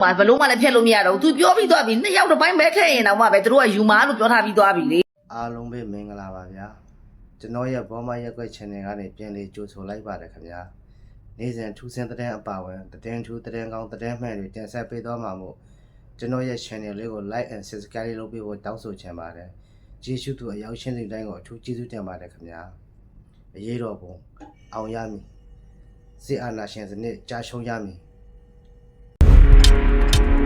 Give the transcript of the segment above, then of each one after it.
ဘာဘလုံးမလည်းဖျက်လို့မရတော့ဘူး तू ပြောပြီးသွားပြီနှစ်ယောက်တစ်ပိုင်းပဲထည့်ရင်တော့မှပဲသူတို့ကယူမာလို့ပြောထားပြီးသွားပြီလေအားလုံးပဲမင်္ဂလာပါဗျာကျွန်တော်ရဲ့ဘောမရက်ွက် channel ကနေပြန်လေးကြိုဆိုလိုက်ပါတယ်ခင်ဗျာနေ့စဉ်ထူးဆန်းတဲ့အပါဝင်သတင်းထူးသတင်းကောင်းသတင်းမှန်တွေတင်ဆက်ပေးသွားမှာမို့ကျွန်တော်ရဲ့ channel လေးကို like and subscribe လေးလုပ်ပေးဖို့တောင်းဆိုချင်ပါတယ်ကျေးဇူးတူအရောက်ရှင်းတဲ့တိုင်းကိုအထူးကျေးဇူးတင်ပါတယ်ခင်ဗျာအရေးတော်ပုံအောင်ရမည်စစ်အာဏာရှင်စနစ်ကြာရှုံးရမည် Thank you.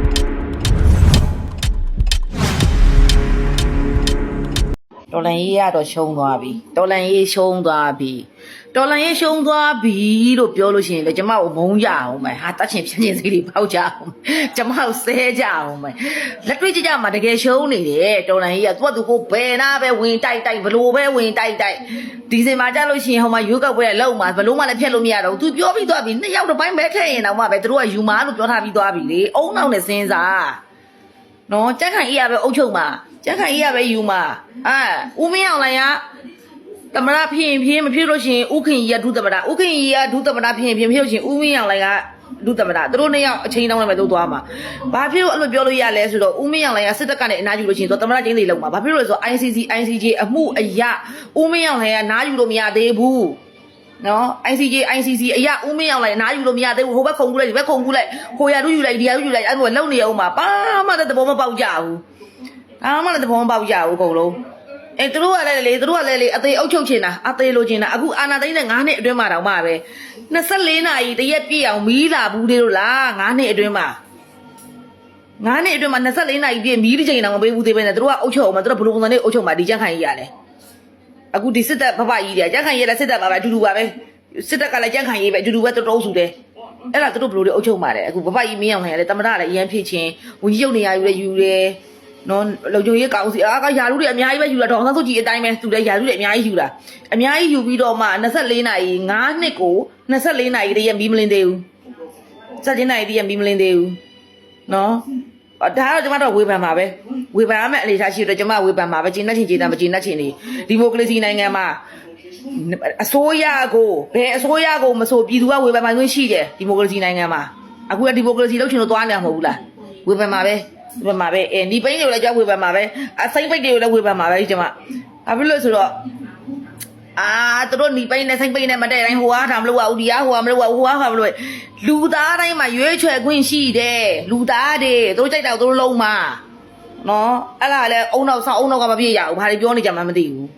တော်လန်ရေးကတော့ရှုံးသွားပြီတော်လန်ရေးရှုံးသွားပြီတော်လန်ရေးရှုံးသွားပြီလို့ပြောလို့ရှိရင်လေကျမကိုမုန်းကြအောင်မယ်ဟာတတ်ချင်ဖြင်းချင်စိတ်တွေပေါက်ကြအောင်ကျမကိုဆဲကြအောင်မယ်လက်တွေ့ကြကြမှာတကယ်ရှုံးနေတယ်တော်လန်ရေးကသူ့သူကိုဘယ်နာပဲဝင်တိုက်တိုက်ဘလို့ပဲဝင်တိုက်တိုက်ဒီစင်မှာကြလို့ရှိရင်ဟိုမှာရွေးကောက်ပွဲလောက်မှာဘလို့မှလည်းဖျက်လို့မရတော့ဘူး तू ပြောပြီးသွားပြီနှစ်ယောက်တစ်ပိုင်းပဲထည့်ရင်တော့မှပဲသူတို့ကယူမာလို့ပြောထားပြီးသွားပြီလေအုံနောက်နဲ့စဉ်းစားနော်ကြက်ခိုင်အေးရပဲအုတ်ချုပ်မှာ ကြက်ခိုင်အေးရပဲယူမှာအာဦးမင်းအောင်လိုက်ရတမရဖြစ်ရင်ဖြစ်မဖြစ်လို့ရှိရင်ဥခင်ကြီးကဒုသမရဥခင်ကြီးကဒုသမရဖြစ်ရင်ဖြစ်မဖြစ်လို့ရှိရင်ဦးမင်းအောင်လိုက်ကဒုသမရသူတို့နှစ်ယောက်အချိန်တောင်းလိုက်ပဲတို့သွားမှာဘာဖြစ်လို့အဲ့လိုပြောလို့ရလဲဆိုတော့ဦးမင်းအောင်လိုက်ကစစ်တပ်ကနေအနားယူလို့ရှိရင်သူသမရချင်းစီလုံးမှာဘာဖြစ်လို့လဲဆိုတော့ ICC ICJ အမှုအရာဦးမင်းအောင်လိုက်ကနားယူလို့မရသေးဘူးနော် ICJ ICC အရာဦးမင်းအောင်လိုက်အနားယူလို့မရသေးဘူးဟိုဘက်ခုံကူးလိုက်ဒီဘက်ခုံကူးလိုက်ကိုရတူးယူလိုက်ဒီရတူးယူလိုက်အဲ့လိုလုံနေအောင်ပါဘာမှတဲ့သဘောမပေါက်ကြဘူး ဘာမှလည်းသဘောမပေါက်ကြဘူးအကုန်လုံးအဲသူတို့ကလည်းလေသူတို့ကလည်းလေအသေးအုပ်ချုပ်ချင်တာအသေးလိုချင်တာအခုအာနာသိန်းနဲ့9နှစ်အတွင်းမှာတောင်မှပဲ24နာရီတရက်ပြည့်အောင်မီးလာဘူးသေးလို့လား9နှစ်အတွင်းမှာ9နှစ်အတွင်းမှာ24နာရီပြည့်မီးတစ်ချိန်တောင်မပေးဘူးသေးပဲနဲ့သူတို့ကအုပ်ချုပ်အောင်မသူတို့ဘယ်လိုပုံစံနဲ့အုပ်ချုပ်မှာဒီကြက်ခိုင်ကြီးရတယ်အခုဒီစစ်တပ်ဖဖကြီးတွေကကြက်ခံရေးတဲ့စစ်တပ်ပါပဲအတူတူပါပဲစစ်တပ်ကလည်းကြက်ခံရေးပဲအတူတူပဲတော်တော်စုတယ်အဲ့ဒါသူတို့ဘယ်လိုလဲအုပ်ချုပ်မှာလဲအခုဖဖကြီးမင်းအောင်လှိုင်ကလည်းတမရလည်းအရန်ဖြစ်ချင်းဝင်ကြီးရုပ်နေရယူလဲယူတယ် နော်လုံချုံရေးကောင်းစီအာကယာလူတွေအများကြီးပဲယူလာတော့ဆန်းစုကြည်အတိုင်းပဲသူလည်းယာလူတွေအများကြီးယူလာအများကြီးယူပြီးတော့မှ24နာရီ9နှစ်ကို24နာရီတည်းရမီးမလင်းသေးဘူးစက်ချင်းနာရီတည်းရမီးမလင်းသေးဘူးနော်အော်ဒါကတော့ကျမတို့ဝေဖန်ပါပဲဝေဖန်ရမယ့်အနေအထားရှိတော့ကျမဝေဖန်ပါပဲကျင်းနှက်ချင်ကျင်းတာမကျင်းနှက်ချင်နေဒီမိုကရေစီနိုင်ငံမှာအစိုးရကိုဘယ်အစိုးရကိုမဆိုပြည်သူကဝေဖန်မှခွင့်ရှိတယ်ဒီမိုကရေစီနိုင်ငံမှာအခုကဒီမိုကရေစီလုပ်ချင်လို့သွားနေမှာမဟုတ်ဘူးလားဝေဖန်ပါပဲ ဝေဖန်ပါပဲအဲဒီပိန်းတွေကိုလည်းကြောက်ဝေဖန်ပါပဲအစိမ့်ပိတ်တွေကိုလည်းဝေဖန်ပါပဲကျမဘာဖြစ်လို့ဆိုတော့အာသူတို့หนีပိန်းနဲ့စိတ်ပိန်းနဲ့မတည့်တိုင်းဟိုအားဒါမလို့ဝဒီအားဟိုအားမလို့ဝဟိုအားဟာမလို့လူသားတိုင်းမှာရွေးချယ်ခွင့်ရှိတယ်လူသားတွေသူတို့ကြိုက်တာသူတို့လုံးမှာနော်အဲ့လားလဲအုံနောက်ဆောင်းအုံနောက်ကမပြည့်ရဘူးဘာတွေပြောနေကြမှမသိဘူး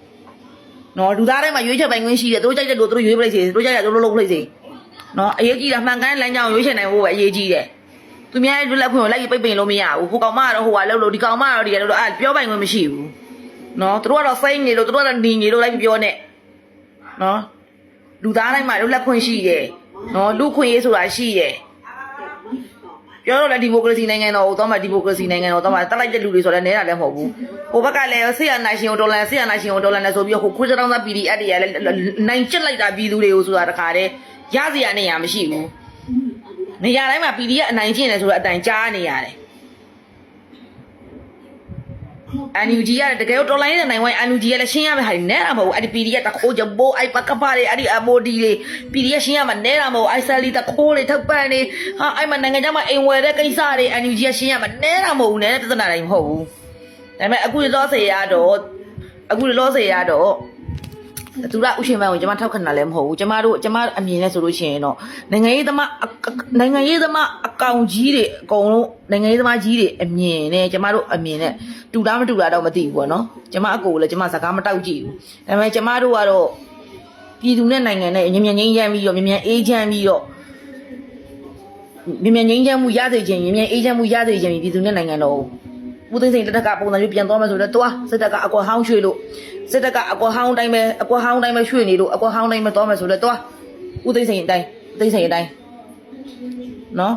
နော်လူသားတိုင်းမှာရွေးချယ်ပိုင်ခွင့်ရှိတယ်သူတို့ကြိုက်တဲ့လူသူတို့ရွေးပလိုက်စေသူတို့ကြိုက်တာသူတို့လုံးပလိုက်စေနော်အရေးကြီးတာမှန်ကန်တဲ့လမ်းကြောင်းရွေးချယ်နိုင်ဖို့ပဲအရေးကြီးတယ် သူများရဲ့လွတ်လပ်ခွင့်ကိုလိုက်ပြီးပိတ်ပင်လို့မရဘူးဟိုကောင်မကတော့ဟိုကလှုပ်လို့ဒီကောင်မကတော့ဒီကလှုပ်လို့အဲ့ပြောပိုင်ခွင့်မရှိဘူးနော်သူတို့ကတော့စိမ့်နေလို့သူတို့ကတော့หนีနေလို့လိုက်ပြီးပြောနေနော်လူသားတိုင်းမှာလွတ်လပ်ခွင့်ရှိတယ်နော်လူခွင့်ရေးဆိုတာရှိတယ်ပြောတော့လည်းဒီမိုကရေစီနိုင်ငံတော်ကိုတော့မှဒီမိုကရေစီနိုင်ငံတော်တော့မှတက်လိုက်တဲ့လူတွေဆိုတော့လည်းနဲတာလည်းမဟုတ်ဘူးဟိုဘက်ကလည်းဆေးရနာရှင်ကိုဒေါ်လာဆေးရနာရှင်ကိုဒေါ်လာနဲ့ဆိုပြီးဟိုခွေးတောင်းသား PDF တွေကလည်းနိုင်ကျစ်လိုက်တာပြည်သူတွေကိုဆိုတာတခါတည်းရစရာနေရမရှိဘူး နေရာတိုင်းမှာ PDF အနိုင်ကျင့်တယ်ဆိုတော့အတိုင်ကြားနေရတယ် NUG ရတယ်တကယ်တော့တော်လိုင်းတဲ့နိုင်ဝိုင်း NUG ရလည်းရှင်းရမယ်ဟာနဲတာမဟုတ်ဘူးအဲ့ဒီ PD ကတခိုးကြဘိုးအဲ့ပကပါတွေအဲ့ဒီ MOD လေး PD ရရှင်းရမှာနဲတာမဟုတ်ဘူးအိုက်ဆယ်လီတခိုးတွေထောက်ပံ့နေဟာအဲ့မှာနိုင်ငံခြားမှာအိမ်ဝယ်တဲ့ကိစ္စတွေ NUG ရရှင်းရမှာနဲတာမဟုတ်ဘူးနဲတဲ့ပြဿနာတိုင်းမဟုတ်ဘူးဒါပေမဲ့အခုလောစေရတော့အခုလောစေရတော့ သူကဥရှင်မန်းကိုကျွန်မထောက်ခံတာလည်းမဟုတ်ဘူးကျွန်မတို့ကျွန်မအမြင်နဲ့ဆိုလို့ရှိရင်တော့နိုင်ငံရေးသမားနိုင်ငံရေးသမားအကောင်ကြီးတွေအကုန်လုံးနိုင်ငံရေးသမားကြီးတွေအမြင်နဲ့ကျွန်မတို့အမြင်နဲ့တူလားမတူလားတော့မသိဘူးပေါ့နော်ကျွန်မအကိုလည်းကျွန်မစကားမတောက်ကြည့်ဘူးဒါပေမဲ့ကျွန်မတို့ကတော့ပြည်သူနဲ့နိုင်ငံနဲ့ညဉ့်ညဉ့်ငိမ့်ချမ်းပြီးတော့ညဉ့်ညဉ့်အေးချမ်းပြီးတော့ညဉ့်ညဉ့်ငိမ့်ချမ်းမှုရစေခြင်းညဉ့်ညဉ့်အေးချမ်းမှုရစေခြင်းပြည်သူနဲ့နိုင်ငံတော်ဦးသိန်းစိန်တက်တက်ကပုံစံမျိုးပြန်သွားမယ်ဆိုတော့တွားစစ်တပ်ကအကွာဟောင်းရွှေ့လို့ စစ်တပ်ကအကွာဟောင်းတိုင်းပဲအကွာဟောင်းတိုင်းပဲရွှေ့နေလို့အကွာဟောင်းတိုင်းပဲသွားမယ်ဆိုတော့တွားဦးသိန်းစိန်အတိုင်းဦးသိန်းစိန်အတိုင်းနော်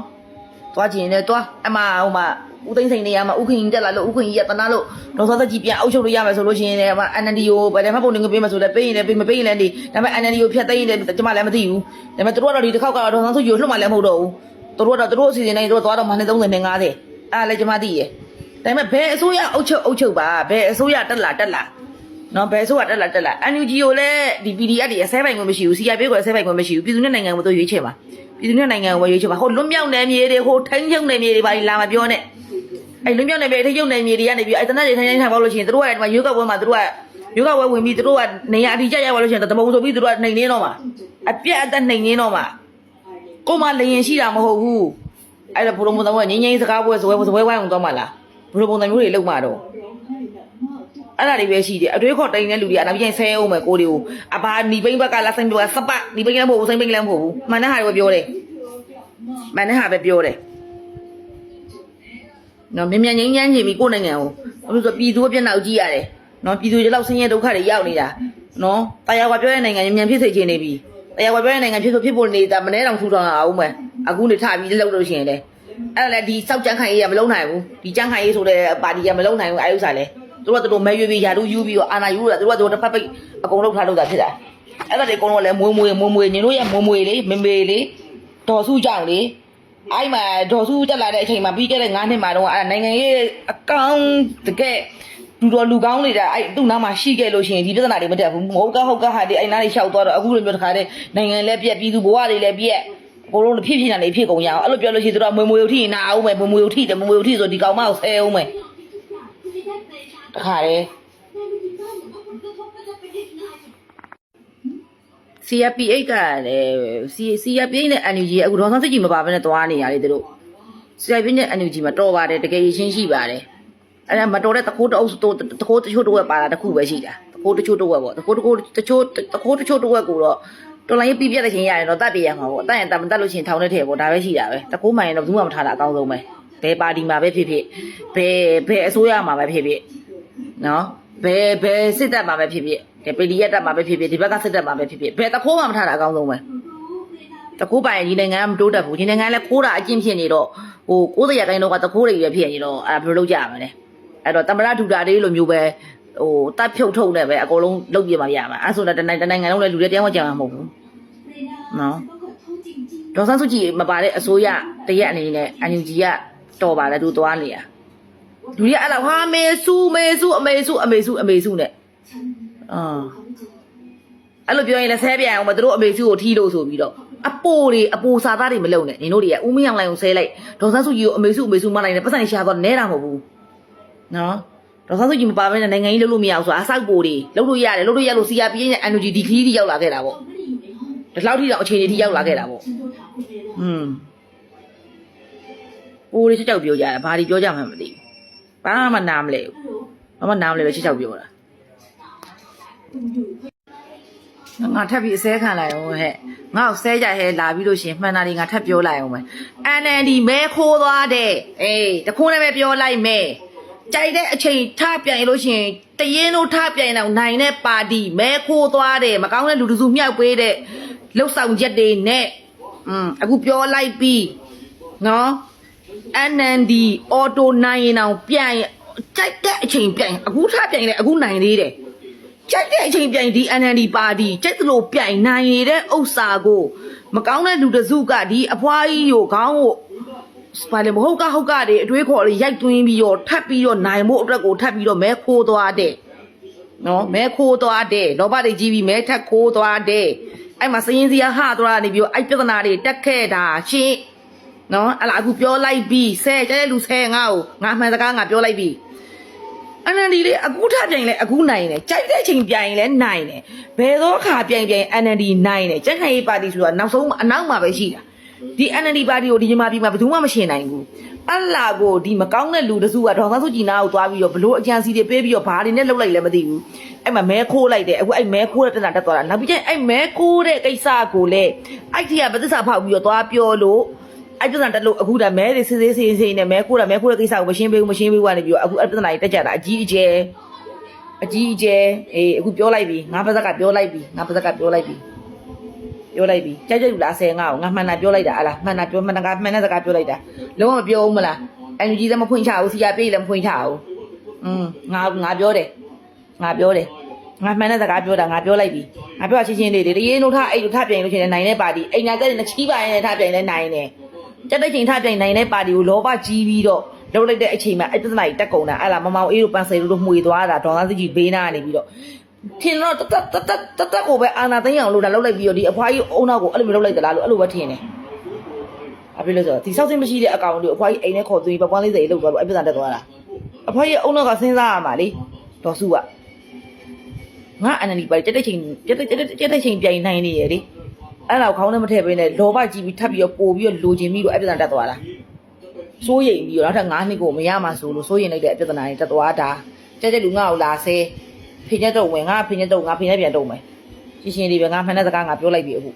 သွားကြည့်ရင်လည်းတွားအမဟိုမှာဦးသိန်းစိန်နေရာမှာဥခင်ကြီးတက်လာလို့ဥခင်ကြီးကတနာလို့ဒေါသသက်ကြီးပြန်အုပ်ချုပ်လို့ရမယ်ဆိုလို့ရှိရင်လည်းအမ NND ကိုဗတယ်မှပုံနေပေးမယ်ဆိုလည်းပေးရင်လည်းပေးမပေးရင်လည်းနေဒါပေမဲ့ NND ကိုဖျက်သိမ်းရင်လည်းကျွန်မလည်းမသိဘူးဒါပေမဲ့သူတို့ကတော့ဒီတစ်ခေါက်ကတော့ဒေါသဆုကြီးကိုလွတ်မှလည်းမဟုတ်တော့ဘူးသူတို့ကတော့သူတို့အစီအစဉ်တိုင်းသူတို့သွားတော့မှ230နဲ့50အဲ့ဒါလည်းကျွန်မသိရယ်ဒါပေမဲ့ဘယ်အစိုးရအုပ်ချုပ်အုပ်ချုပ်ပါဘယ်အစိုးရတက်လာတက်လာ နော်ဘယ်အစိုးရတက်လာတက်လာ NUG ကိုလည်းဒီ PDF တွေအစဲပိုင်ခွင့်မရှိဘူး CI ပေးကိုအစဲပိုင်ခွင့်မရှိဘူးပြည်သူနဲ့နိုင်ငံကိုသူရွေးချယ်ပါပြည်သူနဲ့နိုင်ငံကိုပဲရွေးချယ်ပါဟိုလွတ်မြောက်နယ်မြေတွေဟိုထိန်းချုပ်နယ်မြေတွေပါလာမပြောနဲ့အဲ့လွတ်မြောက်နယ်မြေထိန်းချုပ်နယ်မြေတွေကနေပြီးအဲ့တနက်တွေထိုင်ထိုင်ထိုင်ပေါ့လို့ရှိရင်တို့ကဒီမှာရွေးကောက်ပွဲမှာတို့ကရွေးကောက်ပွဲဝင်ပြီးတို့ကနေရာအတီးကျရောက်လို့ရှိရင်တမုံဆိုပြီးတို့ကနှိမ်နေတော့မှာအပြက်အသက်နှိမ်နေတော့မှာကိုမလျင်ရှိတာမဟုတ်ဘူးအဲ့ဒါဘုရုံဘုံတော်ကငင်းငင်းစကားပွဲစပွဲစပွဲဝိုင်းအောင်သွားမှာလားဘုရုံဘုံတော်မျိုးတွေလောက်မှာတော့ အဲ့ဒါတွေပဲရှိတယ်အတွေးခေါ်တိုင်တဲ့လူတွေကနောက်ပြန်ဆဲအောင်မယ်ကိုတွေကိုအဘာနီပိန်ဘက်ကလာဆိုင်ဘက်ကစပတ်နီပိန်ကလည်းမဟုတ်ဘူးဆိုင်ပိန်ကလည်းမဟုတ်ဘူးမန်နဲ့ဟာတွေပဲပြောတယ်မန်နဲ့ဟာပဲပြောတယ်နော်မြန်မြန်ငိမ့်ငန်းနေပြီကိုနိုင်ငံကိုဘာလို့ဆိုပြည်သူ့မျက်နှာကိုကြည့်ရတယ်နော်ပြည်သူတွေလောက်ဆင်းရဲဒုက္ခတွေရောက်နေတာနော်တရားကွာပြောတဲ့နိုင်ငံမြန်မြန်ဖြစ်စေချင်နေပြီတရားကွာပြောတဲ့နိုင်ငံဖြစ်ဆိုဖြစ်ဖို့နေတာမနေ့တောင်ထူထောင်အောင်မယ်အခုနေထပြီးလောက်လို့ရှိရင်လေအဲ့ဒါလေဒီစောက်ကြမ်းခိုင်ရေးကမလုံးနိုင်ဘူးဒီကြမ်းခိုင်ရေးဆိုတဲ့ပါတီကမလုံးနိုင်ဘူးအဲဥစ္စာလေ တို့ကသူတို့မဲရွေးပြီးယာတို့ယူပြီးတော့အာနာယူတာသူတို့ကသူတို့တစ်ဖက်ပိတ်အကုန်လုံးထားလို့တာဖြစ်တာအဲ့ဒါတွေအကုန်လုံးလည်းမွေးမွေးမွေးမွေးညီတို့ရဲ့မွေးမွေးလေးမမေလေးဒေါ်စုကြောင့်လေအဲ့မှာဒေါ်စုတက်လာတဲ့အချိန်မှာပြီးခဲ့တဲ့9နှစ်မှာတော့အဲ့နိုင်ငံရေးအကောင်တကယ်လူတော်လူကောင်းနေတာအဲ့သူ့နားမှာရှိခဲ့လို့ရှိရင်ဒီပြဿနာတွေမတက်ဘူးမဟုတ်ကဟုတ်ကဟာဒီအဲ့နားတွေရှောက်သွားတော့အခုလိုမျိုးတစ်ခါတည်းနိုင်ငံလည်းပြက်ပြည်သူဘဝတွေလည်းပြက်အကုန်လုံးဖြစ်ဖြစ်နေဖြစ်ကုန်ရအောင်အဲ့လိုပြောလို့ရှိရင်သူတို့ကမွေမွေုထိနာအောင်မယ်မွေမွေုထိတယ်မွေမွေုထိဆိုဒီကောင်မကိုဆဲအောင်မယ်တ ခါတည်း CRPH ကလည်း C CRPH နဲ့ NUG အခုဒေါ်ဆန်းစစ်ကြီးမပါဘဲနဲ့သွားနေရလေသူတို့ CRPH နဲ့ NUG မှာတော်ပါတယ်တကယ်ရရှင်းရှိပါတယ်အဲ့ဒါမတော်တဲ့တခိုးတအုပ်တတခိုးတချို့တဝက်ပါတာတခုပဲရှိတာတခိုးတချို့တဝက်ပေါ့တခိုးတခိုးတချို့တခိုးတချို့တဝက်ကိုတော့တော်လိုင်းပြပြတဲ့ချင်းရတယ်တော့တတ်ပြရမှာပေါ့တတ်ရင်တတ်မတတ်လို့ချင်းထောင်နဲ့ထည့်ပေါ့ဒါပဲရှိတာပဲတခိုးမှရင်တော့ဘူးမှမထားတာအကောင်းဆုံးပဲဘယ်ပါတီမှာပဲဖြစ်ဖြစ်ဘယ်ဘယ်အစိုးရမှာပဲဖြစ်ဖြစ် နော်ဘယ်ဘယ်စစ်တပ်မှာပဲဖြစ်ဖြစ်ဒီပီလီရက်တပ်မှာပဲဖြစ်ဖြစ်ဒီဘက်ကစစ်တပ်မှာပဲဖြစ်ဖြစ်ဘယ်တခိုးမှမထားတာအကောင်းဆုံးပဲတခိုးပိုင်ဒီနိုင်ငံကမတိုးတက်ဘူးဒီနိုင်ငံကလည်းခိုးတာအကျင့်ဖြစ်နေတော့ဟို90ရာခိုင်နှုန်းကတခိုးတွေပဲဖြစ်နေတော့အဲ့ဒါဘယ်လိုလုပ်ကြရမလဲအဲ့တော့တမရထူတာလေးလိုမျိုးပဲဟိုတပ်ဖြုတ်ထုတ်နေပဲအကုန်လုံးလုပ်ပြမှာရမှာအဲ့ဆိုတော့တနိုင်ငံတနိုင်ငံလုံးလည်းလူတွေတရားဝင်ကြမှာမဟုတ်ဘူးနော်ဒေါ်ဆန်းစုကြည်မပါတဲ့အစိုးရတရက်အနေနဲ့အန်ယူဂျီကတော်ပါလေသူသွားနေရ လူတွေကအဲ့လောက်ဟာမေစုမေစုအမေစုအမေစုအမေစုနဲ့အာအဲ့လိုပြောရင်လည်းဆဲပြန်အောင်မသူတို့အမေစုကိုထီလို့ဆိုပြီးတော့အပိုတွေအပိုစာသားတွေမလုံနဲ့နင်တို့တွေကဦးမင်းအောင်လိုင်ကိုဆဲလိုက်ဒေါ်ဆန်းစုကြည်ကိုအမေစုအမေစုမလိုက်နဲ့ပတ်စံရှာတော့နဲတာမဟုတ်ဘူးနော်ဒေါ်ဆန်းစုကြည်မပါဘဲနဲ့နိုင်ငံကြီးလုပ်လို့မရအောင်ဆိုတာအဆောက်ပိုတွေလုပ်လို့ရတယ်လုပ်လို့ရလို့ CRP နဲ့ NUG ဒီခရီးတွေရောက်လာခဲ့တာပေါ့ဒီလောက်ထိတော့အခြေအနေထိရောက်လာခဲ့တာပေါ့อืมပိုတွေချက်ချောက်ပြောကြတာဘာတွေပြောကြမှမသိဘူး ဘာမှနားမလဲဘူးဘာမှနားမလဲလို့ချက်ချောက်ပြောတာငါထပ်ပြီးအစဲခံလိုက်အောင်ဟဲ့ငါ့ကိုဆဲကြဟဲလာပြီးလို့ရှရင်မှန်တာတွေငါထပ်ပြောလိုက်အောင်မယ် NND မဲခိုးသွားတဲ့အေးတခိုးနဲ့ပဲပြောလိုက်မယ်ကြိုက်တဲ့အချိန်ထပြိုင်လို့ရှရင်တရင်တို့ထပြိုင်တော့နိုင်တဲ့ပါတီမဲခိုးသွားတဲ့မကောင်းတဲ့လူတစုမြောက်ပေးတဲ့လှုပ်ဆောင်ချက်တွေနဲ့อืมအခုပြောလိုက်ပြီးနော် NND အော်တိုနိုင်ရင်အောင်ပြိုင်ကြိုက်တဲ့အချိန်ပြိုင်အခုထပြိုင်လေအခုနိုင်သေးတယ်ကြိုက်တဲ့အချိန်ပြိုင်ဒီ NND ပါတီကြိုက်သလိုပြိုင်နိုင်ရတဲ့ဥစ္စာကိုမကောင်းတဲ့လူတစ်စုကဒီအဖွားကြီးကိုခေါင်းကိုဘာလဲမဟုတ်ကဟုတ်ကတွေအတွေးခေါ်လေးရိုက်သွင်းပြီးတော့ထပ်ပြီးတော့နိုင်ဖို့အတွက်ကိုထပ်ပြီးတော့မဲခိုးသွားတဲ့နော်မဲခိုးသွားတဲ့လောဘတွေကြီးပြီးမဲထက်ခိုးသွားတဲ့အဲ့မှာစရင်စရာဟသွားနေပြီးတော့အဲ့ပြဿနာတွေတက်ခဲ့တာရှင်း နော်အဲ့လာအခုပြောလိုက်ပြီးဆဲကျတဲ့လူဆဲငါ့ကိုငါမှန်စကားငါပြောလိုက်ပြီးအနန္ဒီလေးအခုထပြိုင်လဲအခုနိုင်တယ်ကြိုက်တဲ့အချိန်ပြိုင်လဲနိုင်တယ်ဘယ်သောအခါပြိုင်ပြိုင်အနန္ဒီနိုင်တယ်ကြက်ခိုင်ရေးပါတီဆိုတာနောက်ဆုံးအနောက်မှာပဲရှိတာဒီအနန္ဒီပါတီကိုဒီညီမပြည်မှာဘယ်သူမှမရှင်နိုင်ဘူးအလာကိုဒီမကောင်းတဲ့လူတစုကဒေါ်ဆန်းစုကြည်နာကိုသွားပြီးတော့ဘလို့အကြံစီတွေပေးပြီးတော့ဘာတွေနဲ့လှုပ်လိုက်လဲမသိဘူးအဲ့မှာမဲခိုးလိုက်တယ်အခုအဲ့မဲခိုးတဲ့တနတက်သွားတာနောက်ပြီးကျရင်အဲ့မဲခိုးတဲ့ကိစ္စကိုလေအဲ့ဒီကဗသစ္စာဖောက်ပြီးတော့သွားပြောလို့ အဲ့ပြဿနာတက်လို့အခုဒါမဲတွေစစ်စစ်စစ်စစ်နဲ့မဲခိုးတာမဲခိုးတဲ့ကိစ္စကိုမရှင်းပေးဘူးမရှင်းပေးဘူးကနေပြီးတော့အခုအဲ့ပြဿနာကြီးတက်ကြတာအကြီးအကျယ်အကြီးအကျယ်အေးအခုပြောလိုက်ပြီငါပါဇက်ကပြောလိုက်ပြီငါပါဇက်ကပြောလိုက်ပြီပြောလိုက်ပြီကြိုက်ကြိုက်လားဆယ်ငါ့ကိုငါမှန်တာပြောလိုက်တာအလားမှန်တာပြောမှန်တာကမှန်တဲ့စကားပြောလိုက်တာလုံးဝမပြောဘူးမလားအန်ယူဂျီလည်းမဖွင့်ချဘူးစီယာပြေးလည်းမဖွင့်ချဘူးอืมငါငါပြောတယ်ငါပြောတယ်ငါမှန်တဲ့စကားပြောတာငါပြောလိုက်ပြီငါပြောချင်းချင်းလေးတွေတရေနို့ထအဲ့လိုထပြိုင်လို့ရှိရင်နိုင်တဲ့ပါတီအိမ်ညာတက်နေချီးပါရင်လည်းထပြိုင်လဲနိုင်တယ် ကြက်တဲ့ချိန်ထပြိုင်နိုင်တဲ့ပါတီကိုလောဘကြီးပြီးတော့လှုပ်လိုက်တဲ့အချိန်မှာအဲ့ပြဿနာကြီးတက်ကုန်တာအဲ့လားမမောင်အေးတို့ပန်ဆယ်တို့မှွေသွားတာဒေါ်လာစကြီးဘေးနာကနေပြီးတော့ထင်တော့တတတတတတကိုပဲအာနာသိန်းအောင်လို့ဒါလှုပ်လိုက်ပြီးတော့ဒီအဖွားကြီးအုံနောက်ကိုအဲ့လိုမျိုးလှုပ်လိုက်သလားလို့အဲ့လိုပဲထင်တယ်အဖေလို့ဆိုတော့ဒီစောက်စင်းမရှိတဲ့အကောင်တွေအဖွားကြီးအိမ်ထဲခေါ်သွင်းပြီးပပွားလေးစိတ်လောက်သွားပြီးအပြစ်ဒဏ်တက်သွားတာအဖွားကြီးအုံနောက်ကစဉ်းစားရမှာလေဒေါ်စုကငါအန်နလီပါတက်တဲ့ချိန်တက်တဲ့တက်တဲ့ချိန်ပြိုင်နိုင်နေရလေ အဲ့တော့ခေါင်းနဲ့မထည့်ပေးနဲ့လောဘကြီးပြီးထပ်ပြီးတော့ပို့ပြီးတော့လိုချင်ပြီးတော့အပြစ်ဒဏ်တက်သွားတာစိုးရိမ်ပြီးတော့နောက်ထပ်9နှစ်ကိုမရမှဆိုလို့စိုးရိမ်လိုက်တဲ့အပြစ်ဒဏ်တွေတက်သွားတာကြက်ကြက်လူငါ့ကိုလာဆဲဖိညက်တော့ဝင်ငါဖိညက်တော့ငါဖိညက်ပြန်တော့မယ်ရှင်းရှင်းလေးပဲငါမှန်တဲ့စကားငါပြောလိုက်ပြီအခု